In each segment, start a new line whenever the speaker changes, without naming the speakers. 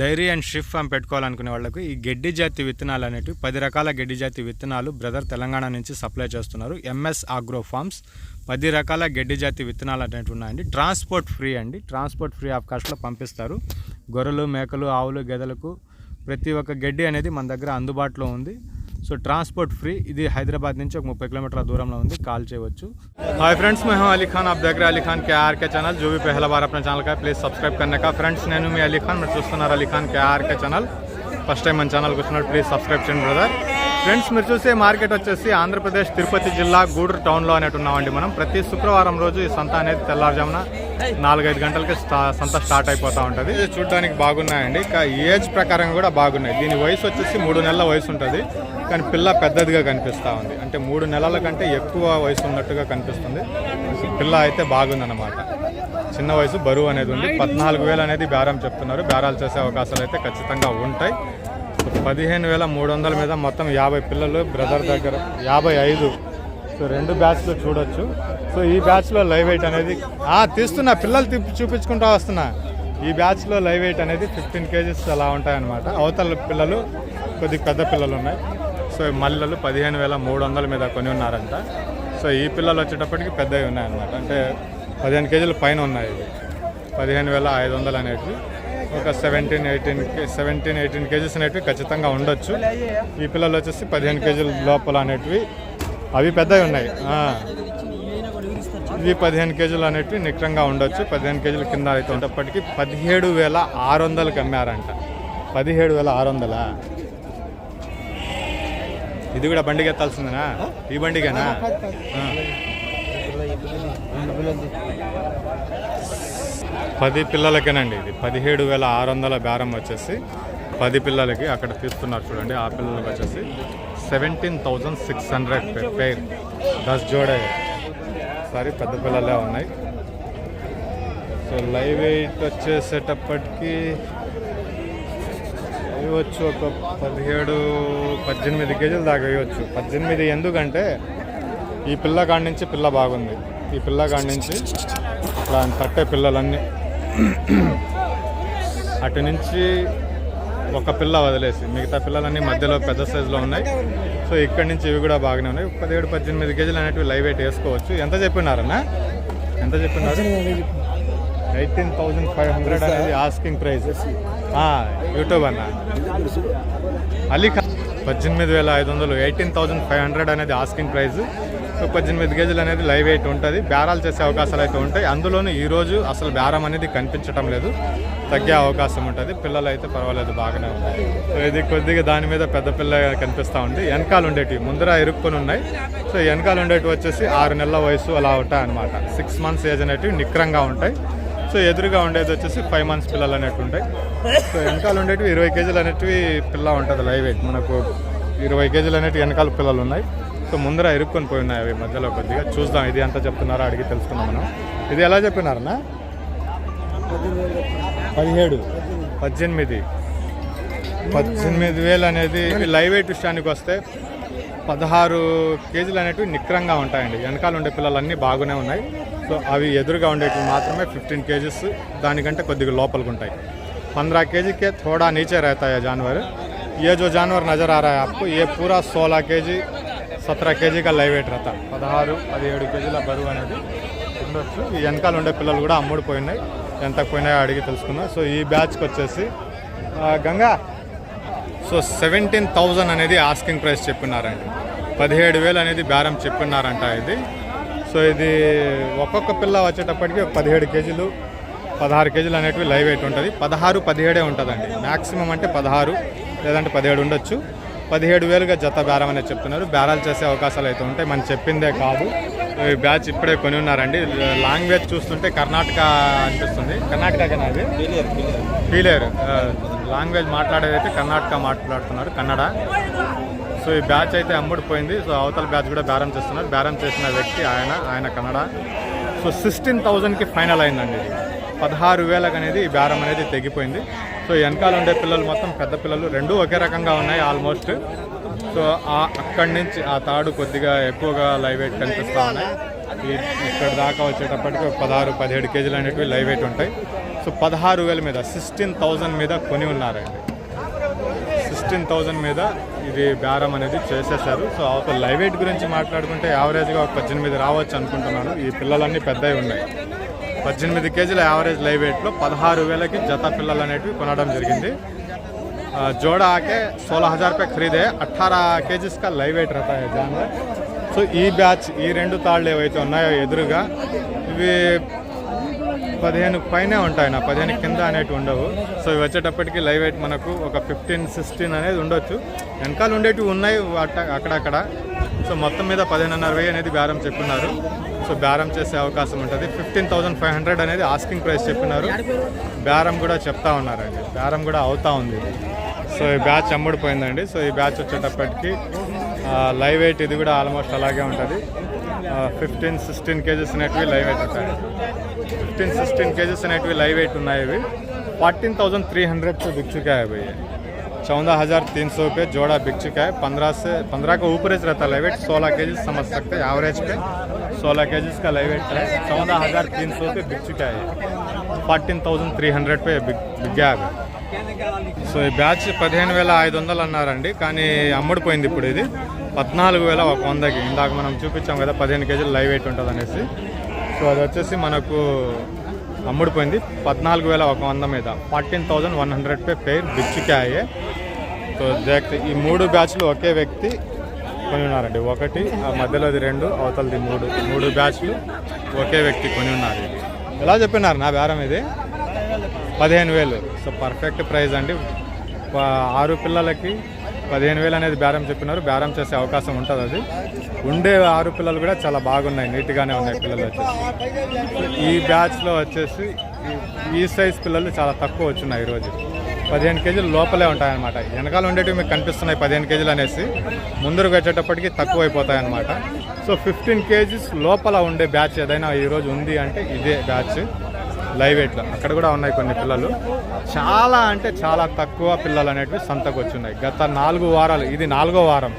Dairy and sheep farm పెట్టుకోవాలనుకునే వాళ్ళకు ఈ గడ్డి జాతి విత్తనాలు అనేటివి పది రకాల గడ్డి జాతి విత్తనాలు బ్రదర్ తెలంగాణ నుంచి సప్లై చేస్తున్నారు. ఎంఎస్ ఆగ్రో ఫార్మ్స్ పది రకాల గడ్డి జాతి విత్తనాలు అనేటివి ఉన్నాయండి. ట్రాన్స్పోర్ట్ ఫ్రీ అండి. ట్రాన్స్పోర్ట్ ఫ్రీ ఆఫ్ కాస్ట్లో పంపిస్తారు. గొర్రెలు మేకలు ఆవులు గెదలకు ప్రతి ఒక్క గడ్డి అనేది మన దగ్గర అందుబాటులో ఉంది. So transport free. ఇది హైదరాబాద్ నుంచి ఒక ముప్పై కిలోమీటర్ల దూరంలో ఉంది. కాల్ చేయవచ్చు. హాయ్ ఫ్రెండ్స్ మేము అలీ ఖాన్ దగ్గర అలీ ఖాన్ కేఆర్కే ఛానల్ జో బీ పెహల బార్ అప్న ఛానల్ కా ప్లీజ్ సబ్స్క్రైబ్ కన్నా కా ఫ్రెండ్స్ నేను మీ అలీ ఖాన్ మీరు చూస్తున్నారు Ali Khan KRK channel first time మన ఛానల్కి వచ్చినట్టు ప్లీజ్ సబ్స్క్రైబ్ చేయండి బ్రదర్ ఫ్రెండ్స్ మీరు చూసే మార్కెట్ వచ్చేసి ఆంధ్రప్రదేశ్ తిరుపతి జిల్లా గూడూరు టౌన్లో అనేటు ఉన్నామండి మనం. ప్రతి శుక్రవారం రోజు ఈ సంత అనేది తెల్లారుజామున నాలుగైదు గంటలకి స్టా- సంత స్టార్ట్ అయిపోతూ ఉంటుంది. ఇది చూడడానికి బాగున్నాయండి. ఇంకా ఏజ్ ప్రకారం కూడా బాగున్నాయి. దీని వయసు వచ్చేసి మూడు నెలల వయసు ఉంటుంది. కానీ పిల్ల పెద్దదిగా కనిపిస్తూ ఉంది. అంటే మూడు నెలల కంటే ఎక్కువ వయసు ఉన్నట్టుగా కనిపిస్తుంది. పిల్ల అయితే బాగుందన్నమాట. చిన్న వయసు బరువు అనేది ఉంది. పద్నాలుగు వేలు అనేది బేరం చెప్తున్నారు. బేరాలు చేసే అవకాశాలు అయితే ఖచ్చితంగా ఉంటాయి. పదిహేను వేల మూడు వందల మీద మొత్తం యాభై పిల్లలు బ్రదర్ దగ్గర యాభై ఐదు. సో రెండు బ్యాచ్లు చూడొచ్చు. సో ఈ బ్యాచ్లో లైవ్ వెయిట్ అనేది తీస్తున్నా పిల్లలు తిప్పి చూపించుకుంటా వస్తున్నా. ఈ బ్యాచ్లో లైవ్ వెయిట్ అనేది ఫిఫ్టీన్ కేజీస్ అలా ఉంటాయన్నమాట. అవతల పిల్లలు కొద్ది పెద్ద పిల్లలు ఉన్నాయి. సో మల్లెలు పదిహేను వేల మూడు వందల మీద కొని ఉన్నారంట. సో ఈ పిల్లలు వచ్చేటప్పటికి పెద్దవి ఉన్నాయన్నమాట. అంటే పదిహేను కేజీల పైన ఉన్నాయి పదిహేను వేల ఐదు వందలు అనేటివి. ఒక seventeen eighteen seventeen eighteen kgs అనేటివి ఖచ్చితంగా ఉండొచ్చు. ఈ పిల్లలు వచ్చేసి పదిహేను కేజీల లోపల అనేటివి అవి పెద్దవి ఉన్నాయి. ఇవి పదిహేను కేజీలు అనేటివి నిక్రంగా ఉండొచ్చు. పదిహేను కేజీల కింద అయితే ఉన్నప్పటికీ పదిహేడు వేల ఆరు వందలకి అమ్మారంట. పదిహేడు వేల ఆరు వందలా? ఇది కూడా బండికి ఎత్తాల్సిందేనా ఈ బండికేనా? పది పిల్లలకేనండి ఇది. పదిహేడు వేల ఆరు వందల బేరం వచ్చేసి పది పిల్లలకి అక్కడ తీస్తున్నారు చూడండి. ఆ పిల్లలకి వచ్చేసి seventeen thousand six hundred pair. దస్ జోడే. సారీ పెద్ద పిల్లలే ఉన్నాయి. సో లైవ్ ఎయిట్ వచ్చేసేటప్పటికి ఇవ్వచ్చు ఒక పదిహేడు పద్దెనిమిది కేజీలు దాకా ఇవ్వచ్చు పద్దెనిమిది ఎందుకంటే ఈ పిల్ల కాడి నుంచి పిల్ల బాగుంది. ఈ పిల్ల కాడి నుంచి ఇట్లా తట్టే పిల్లలన్నీ. అటు నుంచి ఒక పిల్ల వదిలేసి మిగతా పిల్లలన్నీ మధ్యలో పెద్ద సైజులో ఉన్నాయి. సో ఇక్కడి నుంచి ఇవి కూడా బాగానే ఉన్నాయి. పదిహేడు పద్దెనిమిది కేజీలు అనేటివి లైవ్ వెయిట్ వేసుకోవచ్చు. ఎంత చెప్పినారన్నా? ఎంత చెప్పినారు? ఎయిటీన్ థౌజండ్ ఫైవ్ హండ్రెడ్ అనేది ఆస్కింగ్ ప్రైస్ యూట్యూబ్ అన్న. అలీ ఖాన్ పద్దెనిమిది వేల ఐదు వందలు ఎయిటీన్ థౌజండ్ ఫైవ్ హండ్రెడ్ అనేది ఆస్కింగ్ ప్రైస్ పద్దెనిమిది కేజీలు అనేది లైవ్ వెయిట్ ఉంటుంది. బేరాలు చేసే అవకాశాలు అయితే ఉంటాయి. అందులోనూ ఈరోజు అసలు బేరం అనేది కనిపించడం లేదు. తగ్గే అవకాశం ఉంటుంది. పిల్లలు అయితే పర్వాలేదు బాగానే ఉన్నాయి. సో ఇది కొద్దిగా దాని మీద పెద్ద పిల్ల కనిపిస్తూ ఉంది. వెనకాల ఉండేటివి ముందర ఇరుక్కొని ఉన్నాయి. సో వెనకాల ఉండేటివి వచ్చేసి ఆరు నెలల వయసు అలా ఉంటాయి అనమాట సిక్స్ మంత్స్ ఏజ్ అనేటివి నిక్రంగా ఉంటాయి. సో ఎదురుగా ఉండేది వచ్చేసి ఫైవ్ మంత్స్ పిల్లలు అనేటివి ఉంటాయి. సో వెనకాల ఉండేటివి ఇరవై కేజీలు అనేటివి పిల్ల ఉంటుంది లైవ్ వెయిట్ మనకు ఇరవై కేజీలు అనేటివి వెనకాల పిల్లలు ఉన్నాయి. సో ముందర ఇరుక్కొని పోయి ఉన్నాయి అవి మధ్యలో కొద్దిగా చూద్దాం ఇది ఎంత చెప్తున్నారో అడిగి తెలుసుకుందాం మనం ఇది ఎలా చెప్పినారన్నా పదిహేడు పద్దెనిమిది పద్దెనిమిది వేలు అనేది లైవ్ వెయిట్ విషయానికి వస్తే పదహారు కేజీలు అనేటివి నిక్రంగా ఉంటాయండి వెనకాల ఉండే పిల్లలన్నీ బాగానే ఉన్నాయి సో అవి ఎదురుగా ఉండేటివి మాత్రమే ఫిఫ్టీన్ కేజీస్ దానికంటే కొద్దిగా లోపలికి ఉంటాయి पंद्रह के जी के थोड़ा नीचे रहता है जानवर ये जो जानवर नज़र आ रहा है आपको ये पूरा सोलह के जी సత్రా కేజీగా లైవ్ వెయిట్ రత పదహారు పదిహేడు కేజీల బరువు అనేది ఉండొచ్చు. ఈ వెనకాల ఉండే పిల్లలు కూడా అమ్ముడు పోయినాయి ఎంత పోయినాయో అడిగి తెలుసుకుందాం. సో ఈ బ్యాచ్కి వచ్చేసి గంగా సో సెవెంటీన్ థౌజండ్ అనేది ఆస్కింగ్ ప్రైస్ చెప్పినారండి. పదిహేడు వేలు అనేది బేరం చెప్పినారంట ఇది. సో ఇది ఒక్కొక్క పిల్ల వచ్చేటప్పటికి పదిహేడు కేజీలు పదహారు కేజీలు అనేటివి లైవ్ వెయిట్ ఉంటుంది. పదహారు పదిహేడే ఉంటుందండి. మ్యాక్సిమం అంటే పదహారు లేదంటే పదిహేడు ఉండొచ్చు. పదిహేడు వేలుగా జత బేరం అనేది చెప్తున్నారు. బేరాలు చేసే అవకాశాలు అయితే ఉంటాయి. మనం చెప్పిందే కాదు. ఈ బ్యాచ్ ఇప్పుడే కొని ఉన్నారండి. లాంగ్వేజ్ చూస్తుంటే కర్ణాటక అనిపిస్తుంది. కర్ణాటకనా అది? పీలేరు లాంగ్వేజ్ మాట్లాడేదైతే కర్ణాటక మాట్లాడుతున్నారు. కన్నడ. సో ఈ బ్యాచ్ అయితే అమ్ముడిపోయింది సో అవతల బ్యాచ్ కూడా బేరం చేస్తున్నారు. బేరం చేసిన వ్యక్తి ఆయన. ఆయన కన్నడ. సో సిక్స్టీన్ థౌజండ్కి ఫైనల్ అయిందండి. ఇది పదహారు వేలకు అనేది బేరం అనేది తెగిపోయింది. సో వెనకాల ఉండే పిల్లలు మొత్తం పెద్ద పిల్లలు రెండు ఒకే రకంగా ఉన్నాయి ఆల్మోస్ట్. సో ఆ అక్కడి నుంచి ఆ తాడు కొద్దిగా ఎక్కువగా లైవ్ వెయిట్ కనిపిస్తూ ఉన్నాయి. ఇక్కడ దాకా వచ్చేటప్పటికి ఒక పదహారు పదిహేడు కేజీలు అనేటివి లైవ్ వెయిట్ ఉంటాయి. సో సో పదహారు వేల మీద సిక్స్టీన్ థౌజండ్ మీద కొని ఉన్నారండి. సిక్స్టీన్ థౌజండ్ మీద ఇది బేరం అనేది చేసేసారు. సో అవతల లైవ్ వెయిట్ గురించి మాట్లాడుకుంటే యావరేజ్గా ఒక పద్దెనిమిది రావచ్చు అనుకుంటున్నాను. ఈ పిల్లలన్నీ పెద్దవి ఉన్నాయి. పద్దెనిమిది కేజీల యావరేజ్ లైవ్ వెయిట్లో పదహారు వేలకి జత పిల్లలు అనేటివి కొనడం జరిగింది आ, जोड़ा आके सोलह हज़ार रुपये खरीदे अट्ठारह కేజీస్ का లైవ్ వెయిట్ रहता है जानवर సో ఈ బ్యాచ్ ఈ రెండు తాళ్ళు ఏవైతే ఉన్నాయో ఎదురుగా ఇవి పదిహేను పైనే ఉంటాయి నా పదిహేను కింద అనేవి ఉండవు సో ఇవి వచ్చేటప్పటికి లైవ్ వెయిట్ మనకు ఒక ఫిఫ్టీన్ సిక్స్టీన్ అనేది ఉండొచ్చు వెనకాల ఉండేటివి ఉన్నాయి అట్ట- అక్కడక్కడ సో మొత్తం మీద పదిహేనున్నర వెయ్యి అనేది బేరం చెప్పున్నారు సో బేరం చేసే అవకాశం ఉంటుంది. ఫిఫ్టీన్ థౌసండ్ ఫైవ్ హండ్రెడ్ అనేది ఆస్కింగ్ ప్రైస్ చెప్పినారు. బేరం కూడా చెప్తా ఉన్నారండి. బేరం కూడా అవుతా ఉంది. సో ఈ బ్యాచ్ అమ్ముడిపోయిందండి. సో ఈ బ్యాచ్ వచ్చేటప్పటికి లైవ్ వెయిట్ ఇది కూడా ఆల్మోస్ట్ అలాగే ఉంటుంది. ఫిఫ్టీన్ సిక్స్టీన్ కేజెస్ అనేటివి లైవ్ వెయిట్ ఉంటాయి. ఫిఫ్టీన్ సిక్స్టీన్ కేజెస్ అనేటివి లైవ్ వెయిట్ ఉన్నాయి ఇవి. Fourteen thousand three hundred so దిక్చుకాయ పోయాయి चौदह हज़ार तीन सौ पे जोड़ा बिक चुका है पंद्रह से पंद्रह का ऊपर ही रहता है लाइवेट सोलह के समझ सकते हैं एवरेज पे सोलह के का लाइवेट है चौदह हज़ार तीन सौ पे बिक चुका है फोर्टीन थाउजेंड త్రీ హండ్రెడ్ పే బిగ్ బిగ్గా సో ఈ బ్యాచ్ పదిహేను వేల ఐదు వందలు అన్నారండి కానీ అమ్ముడిపోయింది ఇప్పుడు ఇది పద్నాలుగు వేల ఒక వందకి ఇందాక మనం చూపించాం కదా పదిహేను కేజీలు లైవ్ వెయిట్ ఉంటుంది అనేసి సో అది వచ్చేసి మనకు అమ్ముడిపోయింది పద్నాలుగు వేల ఒక వంద మీద ఫార్టీన్ థౌజండ్ వన్ హండ్రెడ్ పే పేర్ బిచ్చుకాయే సో ఈ మూడు బ్యాచ్లు ఒకే వ్యక్తి కొని ఉన్నారండి. ఒకటి ఆ మధ్యలోది రెండు అవతలది మూడు. మూడు బ్యాచ్లు ఒకే వ్యక్తి కొని ఉన్నారు ఎలా చెప్పినారు నా బేరం ఇది? పదిహేను వేలు. సో పర్ఫెక్ట్ ప్రైస్ అండి. ఆరు పిల్లలకి పదిహేను వేలు అనేది బేరం చెప్పినారు. బేరం చేసే అవకాశం ఉంటుంది అది. ఉండే ఆరు పిల్లలు కూడా చాలా బాగున్నాయి. నీట్గానే ఉన్నాయి పిల్లలు వచ్చేసి. ఈ బ్యాచ్లో వచ్చేసి ఈ- ఈ సైజ్ పిల్లలు చాలా తక్కువ వచ్చున్నాయి ఈరోజు. పదిహేను కేజీలు లోపలే ఉంటాయన్నమాట. వెనకాల ఉండేటివి మీకు కనిపిస్తున్నాయి పదిహేను కేజీలు అనేసి. ముందరకు వచ్చేటప్పటికి తక్కువ అయిపోతాయి అన్నమాట సో ఫిఫ్టీన్ కేజీస్ లోపల ఉండే బ్యాచ్ ఏదైనా ఈరోజు ఉంది అంటే ఇదే బ్యాచ్. లైవ్ ఎట్లా అక్కడ కూడా ఉన్నాయి కొన్ని పిల్లలు. చాలా అంటే చాలా తక్కువ పిల్లలు అనేటివి సంతకు వచ్చున్నాయి గత నాలుగు వారాలు ఇది నాలుగో వారం.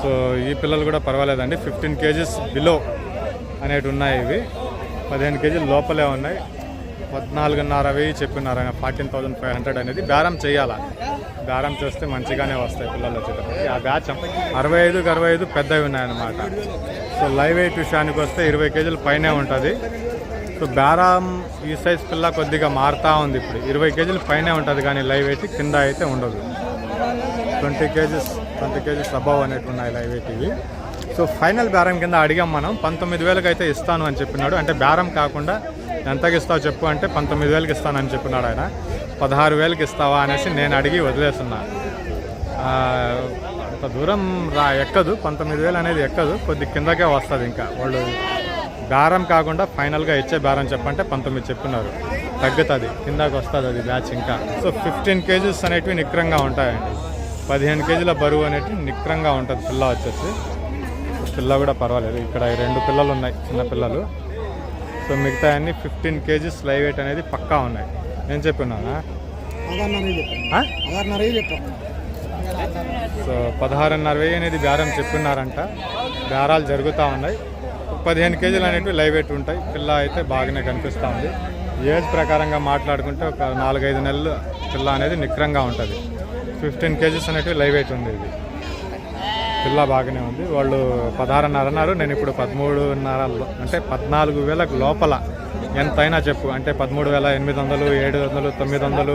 సో ఈ పిల్లలు కూడా పర్వాలేదండి. ఫిఫ్టీన్ కేజీస్ బిలో అనేటివి ఉన్నాయి ఇవి. పదిహేను కేజీలు లోపలే ఉన్నాయి. పద్నాలుగున్నర వెయ్యి చెప్పినారు ఆయన. ఫార్టీన్ థౌజండ్ ఫైవ్ హండ్రెడ్ అనేది బేరం చేయాలా? బేరం చేస్తే మంచిగానే వస్తాయి పిల్లలు వచ్చేటప్పటికి. ఆ బ్యాచ్ అరవై ఐదుకి అరవై ఐదు పెద్దవి ఉన్నాయన్నమాట. సో లైవ్ వెయిట్ విషయానికి వస్తే ఇరవై కేజీలు పైనే ఉంటుంది. సో బేరం ఈ సైజ్ పిల్ల కొద్దిగా మారుతూ ఉంది ఇప్పుడు. ఇరవై కేజీలు పైనే ఉంటుంది కానీ లైవ్ వెయిట్ కింద అయితే ఉండదు. Twenty kgs twenty kgs above అనేవి ఉన్నాయి లైవ్ వెయిట్ ఇవి. సో ఫైనల్ బేరం కింద అడిగాం మనం. పంతొమ్మిది వేలకు అయితే ఇస్తాను అని చెప్పినాడు. అంటే బేరం కాకుండా ఎంతకి ఇస్తావు చెప్పు అంటే పంతొమ్మిది వేలకి ఇస్తానని చెప్పినాడు ఆయన. పదహారు వేలకి ఇస్తావా అనేసి నేను అడిగి వదిలేస్తున్నా. అంత దూరం రా ఎక్కదు. పంతొమ్మిది వేలు అనేది ఎక్కదు. కొద్ది కిందకే వస్తుంది ఇంకా. వాళ్ళు బేరం కాకుండా ఫైనల్గా ఇచ్చే బేరం చెప్పంటే పంతొమ్మిది చెప్పినారు. తగ్గుతుంది. కిందకి వస్తుంది అది బ్యాచ్ ఇంకా. సో ఫిఫ్టీన్ కేజీస్ అనేటివి నిక్రంగా ఉంటాయండి. పదిహేను కేజీల బరువు అనేటివి నిక్రంగా ఉంటుంది. పిల్ల వచ్చేసి. పిల్ల కూడా పర్వాలేదు. ఇక్కడ రెండు పిల్లలు ఉన్నాయి చిన్న పిల్లలు. సో మిగతా అన్ని ఫిఫ్టీన్ కేజీస్ లైవ్ వెయిట్ అనేది పక్కా ఉన్నాయి. నేను చెప్పినానా?
చెప్పాను
సో పదహారున్నర వెయ్యి అనేది బేరం చెప్పినారంట. బేరాలు జరుగుతూ ఉన్నాయి. పదిహేను కేజీలు అనేటివి లైవ్ వెయిట్ ఉంటాయి. పిల్ల అయితే బాగానే కనిపిస్తూ ఉంది ఏజ్ ప్రకారంగా మాట్లాడుకుంటే ఒక నాలుగైదు నెలలు పిల్ల అనేది నిక్రంగా ఉంటుంది. ఫిఫ్టీన్ కేజీస్ అనేటివి లైవ్ వెయిట్ ఉంది ఇది పిల్ల బాగానే ఉంది. వాళ్ళు పదహారున్నర అన్నారు. నేను ఇప్పుడు పదమూడున్నర అంటే పద్నాలుగు వేలకు లోపల ఎంతైనా చెప్పు. అంటే పదమూడు వేల ఎనిమిది వందలు ఏడు వందలు తొమ్మిది వందలు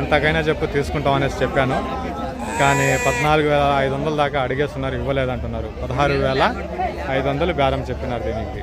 ఎంతకైనా చెప్పు తీసుకుంటాం అనేసి చెప్పాను. కానీ పద్నాలుగు వేల ఐదు వందల దాకా అడిగేస్తున్నారు ఇవ్వలేదంటున్నారు. పదహారు వేల ఐదు వందలు బేరం చెప్పినారు దీనికి.